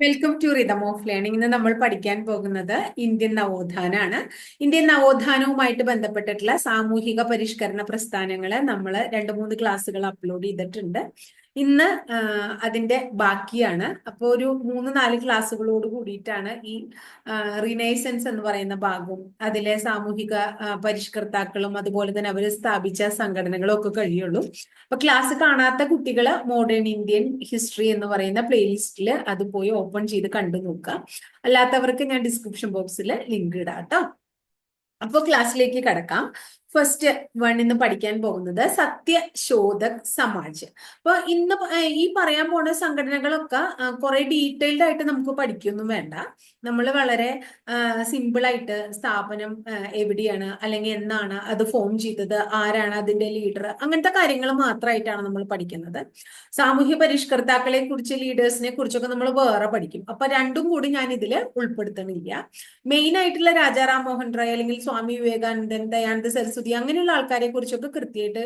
Welcome to rhythm of learning ഇന്ന് നമ്മൾ പഠിക്കാൻ പോകുന്നത് ഇന്ത്യൻ നവോത്ഥാനാണ്. ഇന്ത്യൻ നവോത്ഥാനവുമായിട്ട് ബന്ധപ്പെട്ടിട്ടുള്ള സാമൂഹിക പരിഷ്കരണ പ്രസ്ഥാനങ്ങൾ നമ്മൾ രണ്ട് മൂന്ന് ക്ലാസ്സുകൾ അപ്ലോഡ് ചെയ്തിട്ടുണ്ട്. ഇന്ന് അതിന്റെ ബാക്കിയാണ്. അപ്പോൾ ഒരു മൂന്ന് നാല് ക്ലാസ്സുകളോട് കൂടിയിട്ടാണ് ഈ റിനൈസൻസ് എന്ന് പറയുന്ന ഭാഗവും അതിലെ സാമൂഹിക പരിഷ്കർത്താക്കളും അതുപോലെ തന്നെ അവർ സ്ഥാപിച്ച സംഘടനകളും ഒക്കെ കഴിയുള്ളൂ. അപ്പൊ ക്ലാസ് കാണാത്ത കുട്ടികൾ മോഡേൺ ഇന്ത്യൻ ഹിസ്റ്ററി എന്ന് പറയുന്ന പ്ലേലിസ്റ്റിൽ അത് പോയി ഓപ്പൺ ചെയ്ത് കണ്ടു നോക്കുക. അല്ലാത്തവർക്ക് ഞാൻ ഡിസ്ക്രിപ്ഷൻ ബോക്സിൽ ലിങ്ക് ഇടാം കേട്ടോ അപ്പോൾ ക്ലാസ്സിലേക്ക് കടക്കാം. ഫസ്റ്റ് വൺ ഇന്ന് പഠിക്കാൻ പോകുന്നത് സത്യശോധക് സമാജ്. അപ്പൊ ഇന്ന് ഈ പറയാൻ പോണ സംഘടനകളൊക്കെ കുറെ ഡീറ്റെയിൽഡ് ആയിട്ട് നമുക്ക് പഠിക്കൊന്നും വേണ്ട. നമ്മൾ വളരെ സിമ്പിൾ ആയിട്ട് സ്ഥാപനം എവിടെയാണ് അല്ലെങ്കിൽ എന്നാണ് അത് ഫോം ചെയ്തത് ആരാണ് അതിന്റെ ലീഡർ അങ്ങനത്തെ കാര്യങ്ങൾ മാത്രമായിട്ടാണ് നമ്മൾ പഠിക്കുന്നത്. സാമൂഹ്യ പരിഷ്കർത്താക്കളെ കുറിച്ച് ലീഡേഴ്സിനെ കുറിച്ചൊക്കെ നമ്മൾ വേറെ പഠിക്കും. അപ്പൊ രണ്ടും കൂടി ഞാൻ ഇതിൽ ഉൾപ്പെടുത്തണില്ല. മെയിൻ ആയിട്ടുള്ള രാജാറാം മോഹൻ റോയ് അല്ലെങ്കിൽ സ്വാമി വിവേകാനന്ദൻ ദയാനന്ദ സരസ്വതി അങ്ങനെയുള്ള ആൾക്കാരെ കുറിച്ചൊക്കെ കൃത്യമായിട്ട്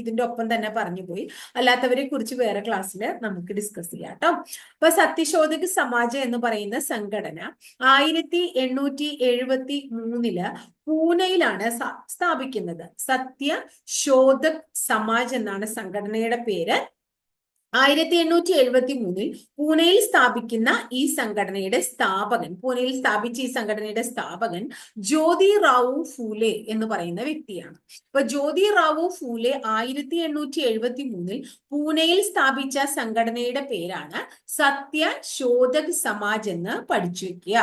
ഇതിന്റെ ഒപ്പം തന്നെ പറഞ്ഞു പോയി. അല്ലാത്തവരെ കുറിച്ച് വേറെ ക്ലാസ്സിൽ നമുക്ക് ഡിസ്കസ് ചെയ്യാം കേട്ടോ അപ്പൊ സത്യശോധക സമാജം എന്ന് പറയുന്ന സംഘടന ആയിരത്തി എണ്ണൂറ്റി എഴുപത്തി മൂന്നിൽ പൂനെയിലാണ് സ്ഥാപിക്കുന്നത്. സത്യ ശോധക് സമാജ് എന്നാണ് സംഘടനയുടെ പേര്. ആയിരത്തി എണ്ണൂറ്റി എഴുപത്തി മൂന്നിൽ പൂനെയിൽ സ്ഥാപിക്കുന്ന ഈ സംഘടനയുടെ സ്ഥാപകൻ പൂനെയിൽ സ്ഥാപിച്ച ഈ സംഘടനയുടെ സ്ഥാപകൻ ജ്യോതി റാവു ഫൂലെ എന്ന് പറയുന്ന വ്യക്തിയാണ്. ഇപ്പൊ ജ്യോതി റാവു ഫൂലെ ആയിരത്തി എണ്ണൂറ്റി എഴുപത്തി മൂന്നിൽ പൂനെയിൽ സ്ഥാപിച്ച സംഘടനയുടെ പേരാണ് സത്യ ശോധക് സമാജ് എന്ന് പഠിച്ചു വെക്കുക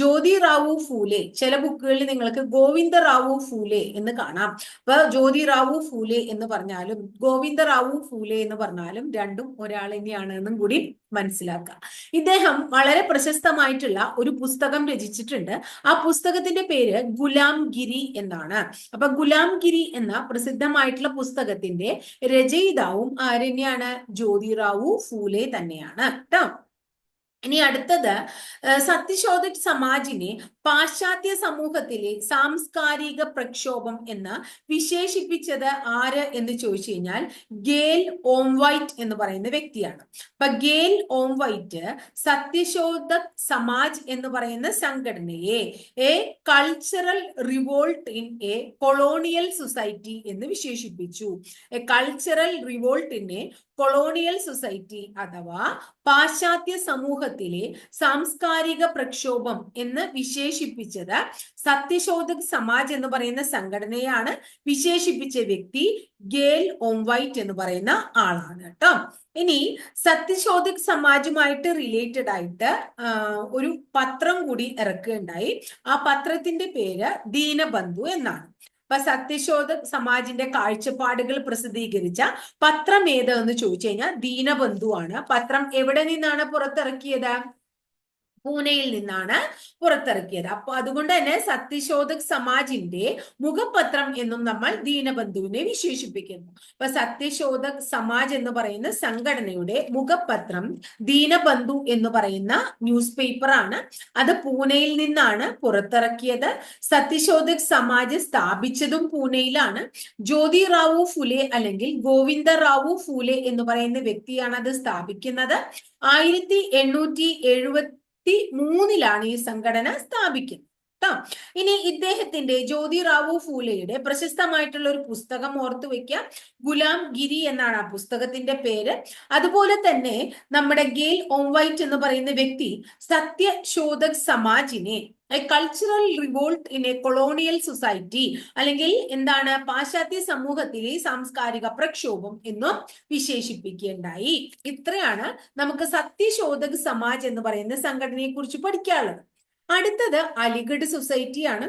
ജ്യോതി റാവു ഫൂലെ ചില ബുക്കുകളിൽ നിങ്ങൾക്ക് ഗോവിന്ദ റാവു ഫൂലെ എന്ന് കാണാം. അപ്പൊ ജ്യോതി റാവു ഫൂലെ എന്ന് പറഞ്ഞാലും ഗോവിന്ദ റാവു ഫൂലെ എന്ന് പറഞ്ഞാലും രണ്ടും ഒരാൾ തന്നെയാണ് എന്നും കൂടി മനസ്സിലാക്കുക ഇദ്ദേഹം വളരെ പ്രശസ്തമായിട്ടുള്ള ഒരു പുസ്തകം രചിച്ചിട്ടുണ്ട്. ആ പുസ്തകത്തിന്റെ പേര് ഗുലാം ഗിരി എന്നാണ്. അപ്പൊ ഗുലാം ഗിരി എന്ന പ്രസിദ്ധമായിട്ടുള്ള പുസ്തകത്തിന്റെ രചയിതാവും ആരെന്നെയാണ്? ജ്യോതിറാവു ഫൂലെ തന്നെയാണ്. കേട്ടോ? ഇനി അടുത്തത് സത്യശോധ സത്യശോധക് സമാജിനെ പാശ്ചാത്യ സമൂഹത്തിലെ സാംസ്കാരിക പ്രക്ഷോഭം എന്ന് വിശേഷിപ്പിച്ചത് ആര് എന്ന് ചോദിച്ചു കഴിഞ്ഞാൽ ഗേൽ ഓം വൈറ്റ് എന്ന് പറയുന്ന വ്യക്തിയാണ്. അപ്പൊ Gail Omvedt Satyashodhak Samaj എന്ന് പറയുന്ന സംഘടനയെ a cultural revolt in a colonial society എന്ന് വിശേഷിപ്പിച്ചു. A cultural revolt in a colonial society അഥവാ പാശ്ചാത്യ സമൂഹത്തിലെ സാംസ്കാരിക പ്രക്ഷോഭം എന്ന് വിശേഷിപ്പിച്ചത് സത്യശോധക് സമാജ് എന്ന് പറയുന്ന സംഘടനയാണ്. വിശേഷിപ്പിച്ച വ്യക്തി ഗേൽ ഓംവൈറ്റ് എന്ന് പറയുന്ന ആളാണ് കേട്ടോ. ഇനി സത്യശോധക് സമാജുമായിട്ട് റിലേറ്റഡ് ആയിട്ട് ഒരു പത്രം കൂടി ഇറക്കുകയുണ്ടായി. ആ പത്രത്തിന്റെ പേര് ദീനബന്ധു എന്നാണ്. അപ്പൊ സത്യശോധ സമാജിന്റെ കാഴ്ചപ്പാടുകൾ പ്രസിദ്ധീകരിച്ച പത്രം ഏത് എന്ന് ചോദിച്ചു കഴിഞ്ഞാൽ ദീനബന്ധു ആണ് പത്രം എവിടെ നിന്നാണ് പുറത്തിറക്കിയത്? പൂനെയിൽ നിന്നാണ് പുറത്തിറക്കിയത്. അപ്പൊ അതുകൊണ്ട് തന്നെ സത്യശോധക് സമാജിന്റെ മുഖപത്രം എന്നും നമ്മൾ ദീനബന്ധുവിനെ വിശേഷിപ്പിക്കുന്നു. അപ്പൊ സത്യശോധക് സമാജ് എന്ന് പറയുന്ന സംഘടനയുടെ മുഖപത്രം ദീനബന്ധു എന്ന് പറയുന്ന ന്യൂസ് പേപ്പറാണ് അത് പൂനെയിൽ നിന്നാണ് പുറത്തിറക്കിയത്. സത്യശോധക് സമാജ് സ്ഥാപിച്ചതും പൂനെയിലാണ്. ജ്യോതി റാവു ഫുലെ അല്ലെങ്കിൽ ഗോവിന്ദ റാവു ഫുലെ എന്ന് പറയുന്ന വ്യക്തിയാണ് അത് സ്ഥാപിക്കുന്നത്. ആയിരത്തി എണ്ണൂറ്റി എഴുപത്തി മൂന്നിലാണ് ഈ സംഘടന സ്ഥാപിക്കുന്നത്. ഇനി ഇദ്ദേഹത്തിന്റെ ജ്യോതി റാവു ഫൂലെയുടെ പ്രശസ്തമായിട്ടുള്ള ഒരു പുസ്തകം ഓർത്തു വെക്കുക ഗുലാം ഗിരി എന്നാണ് ആ പുസ്തകത്തിന്റെ പേര്. അതുപോലെ തന്നെ നമ്മുടെ ഗെയിൽ ഓംവൈറ്റ് എന്ന് പറയുന്ന വ്യക്തി Satyashodhak സമാജിനെ a cultural revolt in a colonial society അല്ലെങ്കിൽ എന്താണ് പാശ്ചാത്യ സമൂഹത്തിലെ സാംസ്കാരിക പ്രക്ഷോഭം എന്നും വിശേഷിപ്പിക്കുകയുണ്ടായി ഇത്രയാണ് നമുക്ക് സത്യശോധക സമാജ് എന്ന് പറയുന്ന സംഘടനയെ കുറിച്ച് പഠിക്കാനുള്ളത്. അടുത്തത് അലിഗഡ് സൊസൈറ്റിയാണ്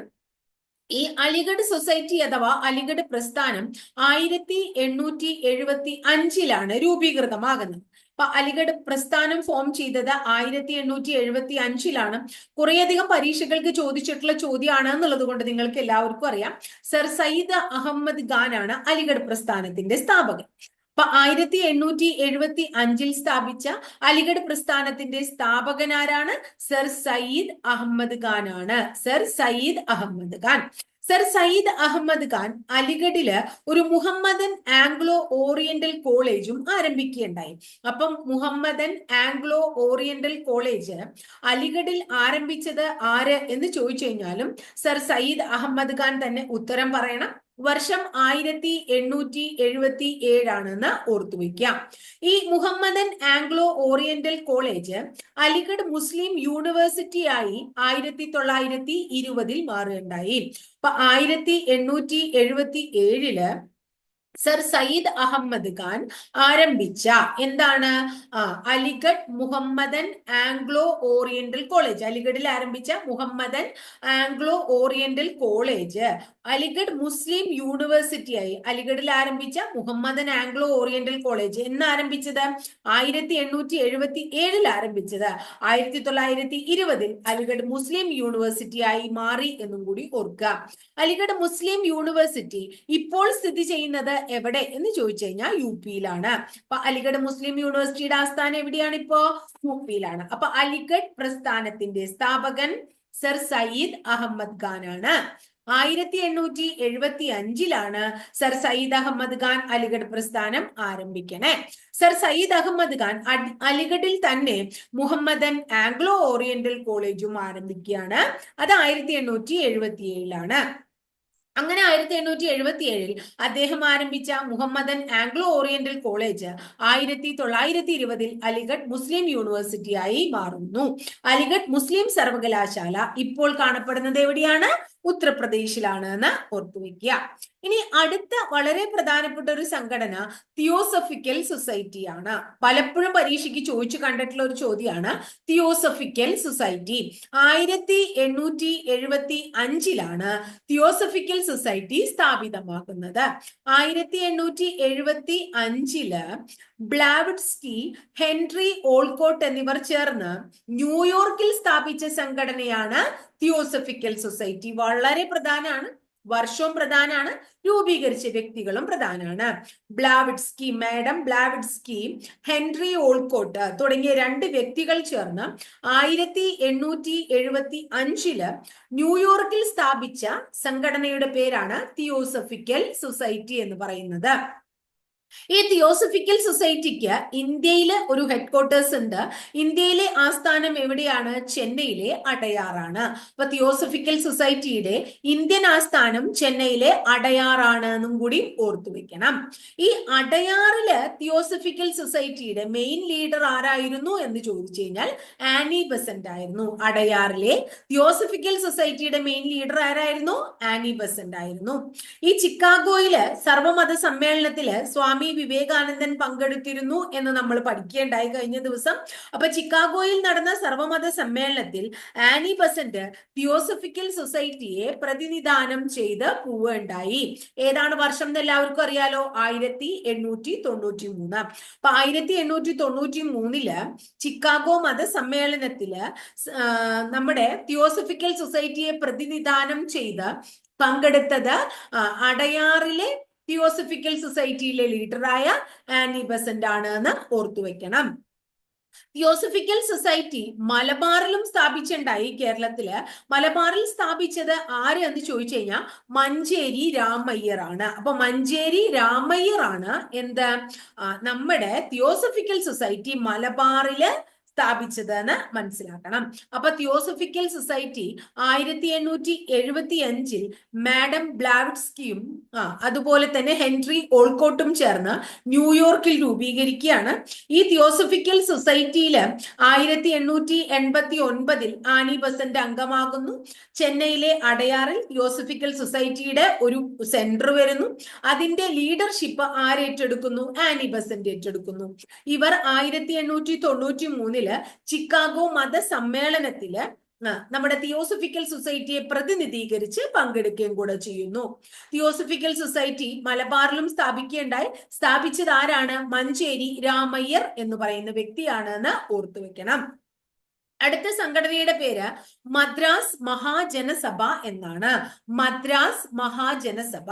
ഈ അലിഗഡ് സൊസൈറ്റി അഥവാ അലിഗഡ് പ്രസ്ഥാനം ആയിരത്തി എണ്ണൂറ്റി എഴുപത്തി അഞ്ചിലാണ് രൂപീകൃതമാകുന്നത്. അപ്പൊ അലിഗഡ് പ്രസ്ഥാനം ഫോം ചെയ്തത് ആയിരത്തി എണ്ണൂറ്റി എഴുപത്തി അഞ്ചിലാണ് കുറേയധികം പരീക്ഷകൾക്ക് ചോദിച്ചിട്ടുള്ള ചോദ്യമാണ് എന്നുള്ളത് കൊണ്ട് നിങ്ങൾക്ക് എല്ലാവർക്കും അറിയാം. സർ സയ്യിദ് അഹമ്മദ് ഖാൻ ആണ് അലിഗഡ് പ്രസ്ഥാനത്തിന്റെ സ്ഥാപകൻ. അപ്പൊ ആയിരത്തി എണ്ണൂറ്റി എഴുപത്തി അഞ്ചിൽ സ്ഥാപിച്ച അലിഗഡ് പ്രസ്ഥാനത്തിന്റെ സ്ഥാപകനാരാണ് സർ സയ്യിദ് അഹമ്മദ് ഖാൻ ആണ്. സർ സയ്യിദ് അഹമ്മദ് ഖാൻ. സർ സയ്യിദ് അഹമ്മദ് ഖാൻ അലിഗഡിൽ ഒരു മുഹമ്മദൻ ആംഗ്ലോ കോളേജും ആരംഭിക്കുകയുണ്ടായി. അപ്പം മുഹമ്മദൻ ആംഗ്ലോ ഓറിയന്റൽ കോളേജ് അലിഗഡിൽ ആരംഭിച്ചത് ആര് എന്ന് ചോദിച്ചു കഴിഞ്ഞാലും സർ സയ്യിദ് അഹമ്മദ് ഖാൻ തന്നെ ഉത്തരം പറയണം. വർഷം ആയിരത്തി എണ്ണൂറ്റി എഴുപത്തി ഏഴാണെന്ന് ഓർത്തു വെക്കാം ഈ Mohammedan Anglo Oriental college Aligarh Muslim university ആയി ആയിരത്തി തൊള്ളായിരത്തി ഇരുപതിൽ മാറുകയുണ്ടായി. അപ്പൊ ആയിരത്തി എണ്ണൂറ്റി എഴുപത്തി ഏഴിൽ സർ സയ്യിദ് അഹമ്മദ് ഖാൻ ആരംഭിച്ച എന്താണ്? Aligarh Mohammedan Anglo Oriental college. അലിഗഡിൽ ആരംഭിച്ച Mohammedan Anglo Oriental college. Aligarh Muslim university ആയി. അലിഗഡിൽ ആരംഭിച്ച മുഹമ്മദൻ ആംഗ്ലോ ഓറിയന്റൽ കോളേജ്. എന്ന് ആരംഭിച്ചത്? ആയിരത്തി എണ്ണൂറ്റി എഴുപത്തി ഏഴിൽ ആരംഭിച്ചത്. ആയിരത്തി തൊള്ളായിരത്തി ഇരുപതിൽ അലിഗഡ് മുസ്ലിം യൂണിവേഴ്സിറ്റി ആയി മാറി എന്നും കൂടി ഓർക്കുക. അലിഗഡ് മുസ്ലിം യൂണിവേഴ്സിറ്റി ഇപ്പോൾ സ്ഥിതി ചെയ്യുന്നത് എവിടെ എന്ന് ചോദിച്ചു കഴിഞ്ഞാൽ യു പിയിലാണ്. അപ്പൊ അലിഗഡ് മുസ്ലിം യൂണിവേഴ്സിറ്റിയുടെ ആസ്ഥാനം എവിടെയാണ് ഇപ്പോ? യു പിയിലാണ്. അപ്പൊ അലിഗഡ് പ്രസ്ഥാനത്തിന്റെ സ്ഥാപകൻ സർ സയ്യിദ് അഹമ്മദ് ഖാൻ ആണ് ആയിരത്തി എണ്ണൂറ്റി എഴുപത്തി അഞ്ചിലാണ് സർ സയ്യിദ് അഹമ്മദ് ഖാൻ അലിഗഡ് പ്രസ്ഥാനം ആരംഭിക്കണേ. സർ സയ്യിദ് അഹമ്മദ് ഖാൻ അലിഗഡിൽ തന്നെ മുഹമ്മദൻ ആംഗ്ലോ ഓറിയന്റൽ കോളേജും ആരംഭിക്കുകയാണ്. അത് ആയിരത്തി എണ്ണൂറ്റി എഴുപത്തി ഏഴിലാണ് അങ്ങനെ ആയിരത്തി എണ്ണൂറ്റി എഴുപത്തി ഏഴിൽ അദ്ദേഹം ആരംഭിച്ച മുഹമ്മദൻ ആംഗ്ലോ ഓറിയന്റൽ കോളേജ് ആയിരത്തി തൊള്ളായിരത്തി ഇരുപതിൽ അലിഗഡ് മുസ്ലിം യൂണിവേഴ്സിറ്റിയായി മാറുന്നു. അലിഗഡ് മുസ്ലിം സർവകലാശാല ഇപ്പോൾ കാണപ്പെടുന്നത് എവിടെയാണ്? ഉത്തർപ്രദേശിലാണ് എന്ന് ഓർത്തുവെക്കുക ഇനി അടുത്ത വളരെ പ്രധാനപ്പെട്ട ഒരു സംഘടന തിയോസഫിക്കൽ സൊസൈറ്റിയാണ് പലപ്പോഴും പരീക്ഷയ്ക്ക് ചോദിച്ചു കണ്ടിട്ടുള്ള ഒരു ചോദ്യമാണ് തിയോസഫിക്കൽ സൊസൈറ്റി. ആയിരത്തി എണ്ണൂറ്റി എഴുപത്തി അഞ്ചിലാണ് തിയോസഫിക്കൽ സൊസൈറ്റി സ്ഥാപിതമാക്കുന്നത്. ആയിരത്തി എണ്ണൂറ്റി എഴുപത്തി അഞ്ചിൽ ബ്ലാവിഡ്സ്കി ഹെൻറി ഓൾക്കോട്ട് എന്നിവർ ചേർന്ന് ന്യൂയോർക്കിൽ സ്ഥാപിച്ച സംഘടനയാണ് തിയോസഫിക്കൽ സൊസൈറ്റി. വളരെ പ്രധാനമാണ് വർഷവും പ്രധാനമാണ് രൂപീകരിച്ച വ്യക്തികളും പ്രധാനമാണ് ബ്ലാവിഡ്സ്കി മാഡം ബ്ലാവിഡ്സ്കി ഹെൻറി ഓൾക്കോട്ട് തുടങ്ങിയ രണ്ട് വ്യക്തികൾ ചേർന്ന് ആയിരത്തി എണ്ണൂറ്റി എഴുപത്തി അഞ്ചിൽ ന്യൂയോർക്കിൽ സ്ഥാപിച്ച സംഘടനയുടെ പേരാണ് തിയോസഫിക്കൽ സൊസൈറ്റി എന്ന് പറയുന്നത്. ഈ തിയോസഫിക്കൽ സൊസൈറ്റിക്ക് ഇന്ത്യയിൽ ഒരു ഹെഡ്ക്വാർട്ടേഴ്സ് ഉണ്ട്. ഇന്ത്യയിലെ ആസ്ഥാനം എവിടെയാണ്? ചെന്നൈയിലെ അടയാറാണ്. അപ്പൊ തിയോസഫിക്കൽ സൊസൈറ്റിയുടെ ഇന്ത്യൻ ആസ്ഥാനം ചെന്നൈയിലെ അടയാറാണ് എന്നും കൂടി ഓർത്തു വെക്കണം. ഈ അടയാറിൽ തിയോസഫിക്കൽ സൊസൈറ്റിയുടെ മെയിൻ ലീഡർ ആരായിരുന്നു എന്ന് ചോദിച്ചു കഴിഞ്ഞാൽ ആനി ബസന്റ് ആയിരുന്നു. അടയാറിലെ തിയോസഫിക്കൽ സൊസൈറ്റിയുടെ മെയിൻ ലീഡർ ആരായിരുന്നു? ആനി ബസന്റ് ആയിരുന്നു. ഈ ചിക്കാഗോയിൽ സർവമത സമ്മേളനത്തിൽ സ്വാമി വിവേകാനന്ദൻ പങ്കെടുത്തിരുന്നു എന്ന് നമ്മൾ പഠിക്കേണ്ടായി കഴിഞ്ഞ ദിവസം. അപ്പൊ ചിക്കാഗോയിൽ നടന്ന സർവമത സമ്മേളനത്തിൽ ആനി ബസന്റ് തിയോസഫിക്കൽ സൊസൈറ്റിയെ പ്രതിനിധാനം ചെയ്ത് പോവുകയുണ്ടായി. ഏതാണ് വർഷം എന്ന് എല്ലാവർക്കും അറിയാലോ? ആയിരത്തി എണ്ണൂറ്റി തൊണ്ണൂറ്റി മൂന്ന് അപ്പൊ ആയിരത്തി എണ്ണൂറ്റി തൊണ്ണൂറ്റി മൂന്നിൽ ചിക്കാഗോ മത സമ്മേളനത്തിൽ നമ്മുടെ തിയോസഫിക്കൽ സൊസൈറ്റിയെ പ്രതിനിധാനം ചെയ്ത് പങ്കെടുത്തത് അടയാറിലെ തിയോസഫിക്കൽ സൊസൈറ്റിയിലെ ലീഡറായ ആനി ബസന്റ് ആണ് എന്ന് ഓർത്തു വെക്കണം. തിയോസഫിക്കൽ സൊസൈറ്റി മലബാറിലും സ്ഥാപിച്ചിട്ടുണ്ടായി കേരളത്തിൽ. മലബാറിൽ സ്ഥാപിച്ചത് ആര് എന്ന് ചോദിച്ചു കഴിഞ്ഞാൽ മഞ്ചേരി രാമയ്യർ ആണ്. അപ്പൊ മഞ്ചേരി രാമയ്യർ ആണ് എന്ത്? നമ്മുടെ തിയോസഫിക്കൽ സൊസൈറ്റി മലബാറിൽ സ്ഥാപിച്ചത് എന്ന് മനസ്സിലാക്കണം. അപ്പൊ തിയോസഫിക്കൽ സൊസൈറ്റി ആയിരത്തി എണ്ണൂറ്റി എഴുപത്തി അഞ്ചിൽ മാഡം ബ്ലാവിറ്റ്സ്കിയും അതുപോലെ തന്നെ ഹെൻറി ഓൾക്കോട്ടും ചേർന്ന് ന്യൂയോർക്കിൽ രൂപീകരിക്കുകയാണ്. ഈ തിയോസഫിക്കൽ സൊസൈറ്റിയിൽ ആയിരത്തി എണ്ണൂറ്റി എൺപത്തി ഒൻപതിൽ ആനി ബസന്റ് അംഗമാകുന്നു. ചെന്നൈയിലെ അടയാറിൽ തിയോസഫിക്കൽ സൊസൈറ്റിയുടെ ഒരു സെന്റർ വരുന്നു. അതിന്റെ ലീഡർഷിപ്പ് ആരേറ്റെടുക്കുന്നു ആനി ബസന്റ് ഏറ്റെടുക്കുന്നു. ഇവർ ആയിരത്തി എണ്ണൂറ്റി തൊണ്ണൂറ്റി മൂന്നിൽ ചിക്കാഗോ മത സമ്മേളനത്തിൽ നമ്മുടെ തിയോസഫിക്കൽ സൊസൈറ്റിയെ പ്രതിനിധീകരിച്ച് പങ്കെടുക്കുകയും കൂടെ ചെയ്യുന്നു. തിയോസഫിക്കൽ സൊസൈറ്റി മലബാറിലും സ്ഥാപിക്കേണ്ടായി സ്ഥാപിച്ചത് ആരാണ്? മഞ്ചേരി രാമയ്യർ എന്ന് പറയുന്ന വ്യക്തിയാണെന്ന് ഓർത്തു വെക്കണം അടുത്ത സംഘടനയുടെ പേര് മദ്രാസ് മഹാജനസഭ എന്നാണ്. മദ്രാസ് മഹാജനസഭ.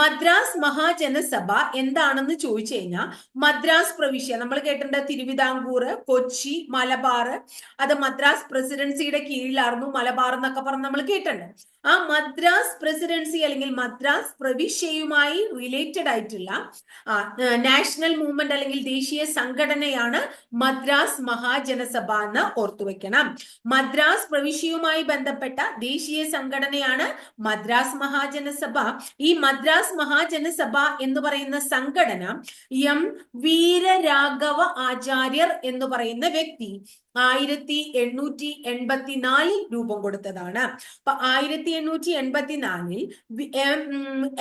മദ്രാസ് മഹാജനസഭ എന്താണെന്ന് ചോദിച്ചു കഴിഞ്ഞാൽ മദ്രാസ് പ്രവിശ്യ നമ്മൾ കേട്ടിട്ടുണ്ട് തിരുവിതാംകൂർ കൊച്ചി മലബാർ. അത് മദ്രാസ് പ്രസിഡൻസിയുടെ കീഴിലായിരുന്നു മലബാർ എന്നൊക്കെ പറഞ്ഞ് നമ്മൾ കേട്ടിട്ടുണ്ട്. ആ മദ്രാസ് പ്രസിഡൻസി അല്ലെങ്കിൽ മദ്രാസ് പ്രവിശ്യയുമായി റിലേറ്റഡ് ആയിട്ടുള്ള നാഷണൽ മൂവ്മെന്റ് അല്ലെങ്കിൽ ദേശീയ സംഘടനയാണ് മദ്രാസ് മഹാജനസഭ എന്ന് ഓർത്തുവെക്കണം മദ്രാസ് പ്രവിശ്യയുമായി ബന്ധപ്പെട്ട ദേശീയ സംഘടനയാണ് മദ്രാസ് മഹാജനസഭ. ഈ മദ്രാസ് മഹാജനസഭ എന്ന് പറയുന്ന സംഘടന എം വീരരാഘവ ആചാര്യർ എന്ന് പറയുന്ന വ്യക്തി ആയിരത്തി എണ്ണൂറ്റി എൺപത്തിനാലിൽ രൂപം കൊടുത്തതാണ്. അപ്പൊ ആയിരത്തി എണ്ണൂറ്റി എൺപത്തിനാലിൽ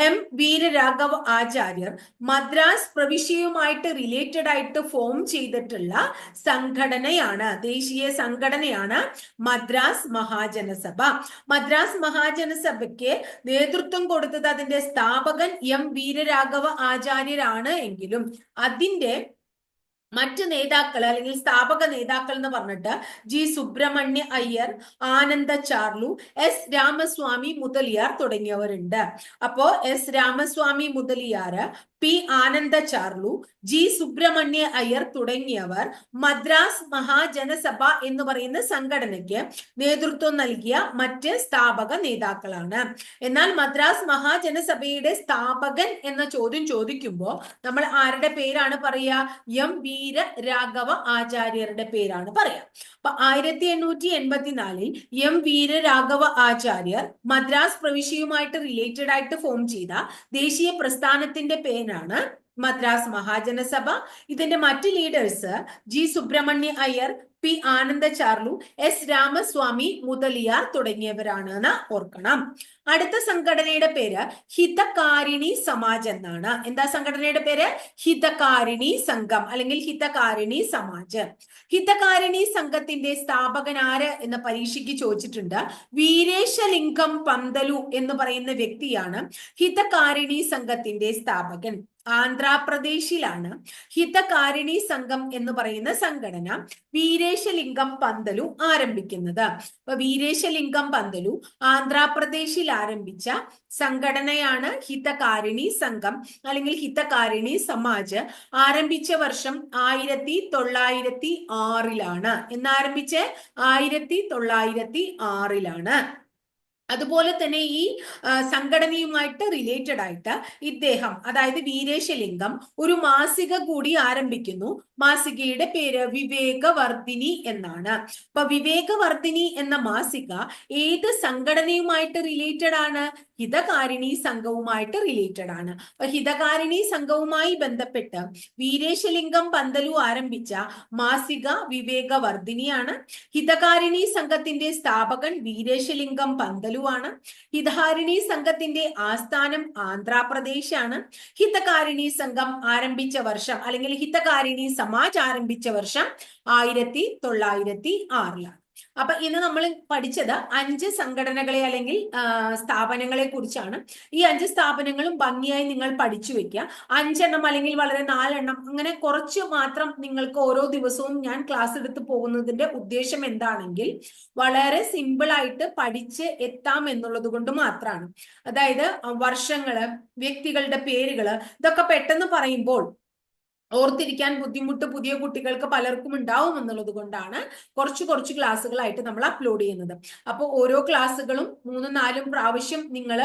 എം വീരരാഘവ ആചാര്യർ മദ്രാസ് പ്രവിശ്യയുമായിട്ട് റിലേറ്റഡ് ആയിട്ട് ഫോം ചെയ്തിട്ടുള്ള സംഘടനയാണ്. ദേശീയ സംഘടനയാണ് മദ്രാസ് മഹാജനസഭ. മദ്രാസ് മഹാജനസഭയ്ക്ക് നേതൃത്വം കൊടുത്തത് അതിന്റെ സ്ഥാപകൻ എം വീരരാഘവ ആചാര്യരാണ് എങ്കിലും. അതിന്റെ മറ്റ് നേതാക്കൾ അല്ലെങ്കിൽ സ്ഥാപക നേതാക്കൾ എന്ന് പറഞ്ഞിട്ട് ജി സുബ്രഹ്മണ്യ അയ്യർ ആനന്ദ ചാർലു എസ് രാമസ്വാമി മുതലിയാർ തുടങ്ങിയവരുണ്ട്. അപ്പോ S Ramaswamy Mudaliar P Ananda Charlu G Subramania Iyer തുടങ്ങിയവർ മദ്രാസ് മഹാജനസഭ എന്ന് പറയുന്ന സംഘടനയ്ക്ക് നേതൃത്വം നൽകിയ മറ്റ് സ്ഥാപക നേതാക്കളാണ്. എന്നാൽ മദ്രാസ് മഹാജനസഭയുടെ സ്ഥാപകൻ എന്ന ചോദ്യം ചോദിക്കുമ്പോൾ നമ്മൾ ആരുടെ പേരാണ് പറയുക? എം വീര രാഘവ ആചാര്യരുടെ പേരാണ് പറയാ അപ്പൊ ആയിരത്തി എണ്ണൂറ്റി എൺപത്തിനാലിൽ എം വീര രാഘവ ആചാര്യർ മദ്രാസ് പ്രവിശ്യയുമായിട്ട് റിലേറ്റഡ് ആയിട്ട് ഫോം ചെയ്ത ദേശീയ പ്രസ്ഥാനത്തിന്റെ പേരാണ് മദ്രാസ് മഹാജനസഭ. ഇതിന്റെ മറ്റ് leaders G Subramania Iyer P Ananda Charlu S Ramaswamy Mudaliar തുടങ്ങിയവരാണെന്ന് ഓർക്കണം. അടുത്ത സംഘടനയുടെ പേര് ഹിതകാരിണി സമാജ് എന്നാണ്. എന്താ സംഘടനയുടെ പേര്? ഹിതകാരിണി സംഘം അല്ലെങ്കിൽ ഹിതകാരിണി സമാജ്. ഹിതകാരിണി സംഘത്തിന്റെ സ്ഥാപകനാര് എന്ന പരീക്ഷയ്ക്ക് ചോദിച്ചിട്ടുണ്ട്. വീരേശലിംഗം പന്തലു എന്ന് പറയുന്ന വ്യക്തിയാണ് ഹിതകാരിണി സംഘത്തിന്റെ സ്ഥാപകൻ. ആന്ധ്രാപ്രദേശിലാണ് ഹിതകാരിണി സംഘം എന്ന് പറയുന്ന സംഘടന വീരേശലിംഗം പന്തലു ആരംഭിക്കുന്നത്. അപ്പൊ വീരേശലിംഗം പന്തലു ആന്ധ്രാപ്രദേശിൽ ആരംഭിച്ച സംഘടനയാണ് ഹിതകാരിണി സംഘം അല്ലെങ്കിൽ ഹിതകാരിണി സമാജ് ആരംഭിച്ച വർഷം ആയിരത്തി തൊള്ളായിരത്തി ആറിലാണ് എന്നാരംഭിച്ച്? ആയിരത്തി തൊള്ളായിരത്തി ആറിലാണ് അതുപോലെ തന്നെ ഈ സംഘടനയുമായിട്ട് റിലേറ്റഡ് ആയിട്ട് ഇദ്ദേഹം അതായത് വീരേശലിംഗം ഒരു മാസിക കൂടി ആരംഭിക്കുന്നു. മാസികയുടെ പേര് വിവേകവർദ്ധിനി എന്നാണ്. അപ്പൊ വിവേകവർദ്ധിനി എന്ന മാസിക ഏത് സംഘടനയുമായിട്ട് റിലേറ്റഡ് ആണ്? ഹിതകാരിണി സംഘവുമായിട്ട് റിലേറ്റഡ് ആണ്. അപ്പൊ ഹിതകാരിണി സംഘവുമായി ബന്ധപ്പെട്ട് വീരേശലിംഗം പന്തലു ആരംഭിച്ച മാസിക വിവേകവർദ്ധിനിയാണ് ഹിതകാരിണി സംഘത്തിന്റെ സ്ഥാപകൻ വീരേശലിംഗം പന്തലുവാണ് ഹിതകാരിണി സംഘത്തിന്റെ ആസ്ഥാനം ആന്ധ്രാപ്രദേശാണ്. ഹിതകാരിണി സംഘം ആരംഭിച്ച വർഷം അല്ലെങ്കിൽ ഹിതകാരിണി സമാജ് ആരംഭിച്ച വർഷം ആയിരത്തി തൊള്ളായിരത്തി ആറിലാണ്. അപ്പൊ ഇന്ന് നമ്മൾ പഠിച്ചത് അഞ്ച് സംഘടനകളെ അല്ലെങ്കിൽ സ്ഥാപനങ്ങളെ കുറിച്ചാണ്. ഈ അഞ്ച് സ്ഥാപനങ്ങളും ഭംഗിയായി നിങ്ങൾ പഠിച്ചു വെക്കുക. അഞ്ചെണ്ണം അല്ലെങ്കിൽ വളരെ നാലെണ്ണം അങ്ങനെ കുറച്ച് മാത്രം നിങ്ങൾക്ക് ഓരോ ദിവസവും ഞാൻ ക്ലാസ് എടുത്ത് പോകുന്നതിന്റെ ഉദ്ദേശം എന്താണെങ്കിൽ വളരെ സിമ്പിൾ ആയിട്ട് പഠിച്ച് എത്താം എന്നുള്ളത് കൊണ്ട് മാത്രമാണ്. അതായത് വർഷങ്ങൾ വ്യക്തികളുടെ പേരുകൾ ഇതൊക്കെ പെട്ടെന്ന് പറയുമ്പോൾ ഓർത്തിരിക്കാൻ ബുദ്ധിമുട്ട് പുതിയ കുട്ടികൾക്ക് പലർക്കും ഉണ്ടാവും എന്നുള്ളത് കൊണ്ടാണ് കുറച്ച് കുറച്ച് ക്ലാസ്സുകളായിട്ട് നമ്മൾ അപ്ലോഡ് ചെയ്യുന്നത്. അപ്പോൾ ഓരോ ക്ലാസ്സുകളും മൂന്നും നാലും പ്രാവശ്യം നിങ്ങൾ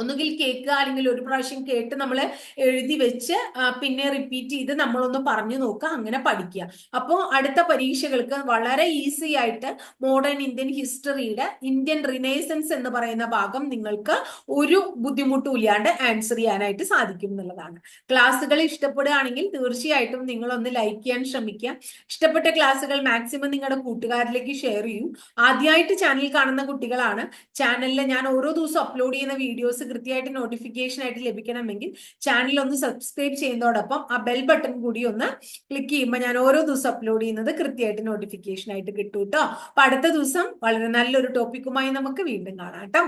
ഒന്നുകിൽ കേൾക്കുക അല്ലെങ്കിൽ ഒരു പ്രാവശ്യം കേട്ട് നമ്മൾ എഴുതി വെച്ച് പിന്നെ റിപ്പീറ്റ് ചെയ്ത് നമ്മളൊന്ന് പറഞ്ഞു നോക്കുക അങ്ങനെ പഠിക്കുക. അപ്പോൾ അടുത്ത പരീക്ഷകൾക്ക് വളരെ ഈസി ആയിട്ട് മോഡേൺ ഇന്ത്യൻ ഹിസ്റ്ററിയുടെ ഇന്ത്യൻ റിനൈസൻസ് എന്ന് പറയുന്ന ഭാഗം നിങ്ങൾക്ക് ഒരു ബുദ്ധിമുട്ടും ഇല്ലാണ്ട് ആൻസർ ചെയ്യാനായിട്ട് സാധിക്കും എന്നുള്ളതാണ്. ക്ലാസ്സുകൾ ഇഷ്ടപ്പെടുകയാണെങ്കിൽ തീർച്ചയായിട്ടും നിങ്ങളൊന്ന് ലൈക്ക് ചെയ്യാൻ ശ്രമിക്കുക. ഇഷ്ടപ്പെട്ട ക്ലാസ്സുകൾ മാക്സിമം നിങ്ങളുടെ കൂട്ടുകാരിലേക്ക് ഷെയർ ചെയ്യൂ. ആദ്യമായിട്ട് ചാനൽ കാണുന്ന കുട്ടികളാണ്. ചാനലിൽ ഞാൻ ഓരോ ദിവസം അപ്ലോഡ് ചെയ്യുന്ന വീഡിയോസ് കൃത്യമായിട്ട് നോട്ടിഫിക്കേഷൻ ആയിട്ട് ലഭിക്കണമെങ്കിൽ ചാനൽ ഒന്ന് സബ്സ്ക്രൈബ് ചെയ്യുന്നതോടൊപ്പം ആ ബെൽ ബട്ടൺ കൂടി ഒന്ന് ക്ലിക്ക് ചെയ്യുമ്പോൾ ഞാൻ ഓരോ ദിവസം അപ്ലോഡ് ചെയ്യുന്നത് കൃത്യമായിട്ട് നോട്ടിഫിക്കേഷൻ ആയിട്ട് കിട്ടും കേട്ടോ അപ്പൊ അടുത്ത ദിവസം വളരെ നല്ലൊരു ടോപ്പിക്കുമായി നമുക്ക് വീണ്ടും കാണാം കേട്ടോ